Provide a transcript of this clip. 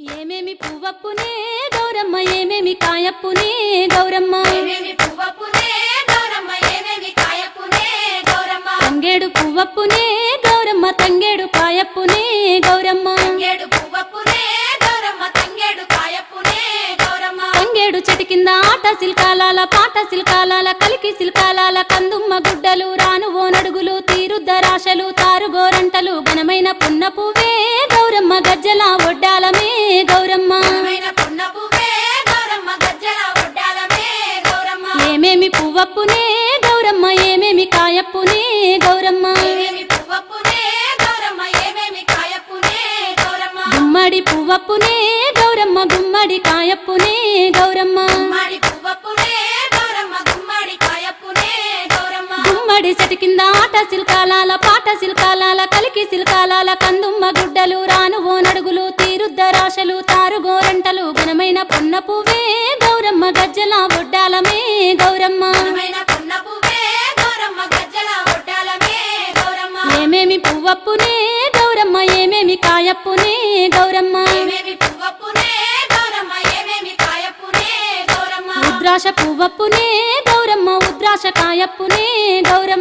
ఏమేమి పువ్వప్పునే గౌరమ్మ ఏమేమి కాయప్పునే గౌరమ్మ? ఏమేమి పువ్వప్పునే గౌరమ్మ ఏమేమి కాయప్పునే గౌరమ్మ? తంగేడు పువ్వప్పునే గౌరమ్మ తంగేడు కాయప్పునే గౌరమ్మ. తంగేడు పువ్వప్పునే గౌరమ్మ తంగేడు కాయప్పునే గౌరమ్మ. తంగేడు చెట్టు కింద ఆట సిల్కాలాల పాట సిల్కాలాల కలికి సిల్కాలాల కందుమ్మ గుడ్డలు రాను ఓనడుగులు తీరుద్దరాశలు తారుగోరంటలు ఘనమైన పున్న పువ్వే గౌరమ్మ గజ్జల ఏమేమి పువ్వప్పునే గౌరమ్మ ఏమేమి కాయప్పునే గౌరమ్మ? గుమ్మడి పువ్వప్పునే గౌరమ్మ గుమ్మడి కాయప్పునే గౌరమ్మ. గుమ్మడి చెట్టు కింద ఆట సిల్కాలాల పాట సిల్కాలాల కలికి సిల్కాలాల కందుమ్మ గుడ్డలు రాను ఓనడుగులు తీరుద్దరాశలు తారుగోరంటలు ఘనమైన పొన్న పువ్వే ఒడ్డాలమే గౌరమ్మ. ఏమేమి పువ్వప్పునే గౌరమ్మ ఏమేమి కాయప్పునే గౌరమ్మ. ఏమేమి పువ్వప్పునే గౌరమ్మ ఏమేమి కాయప్పునే గౌరమ్మ. ఉద్రాశ పువ్వప్పునే గౌరమ్మ ఉద్రాశ కాయప్పునే గౌరమ్మ.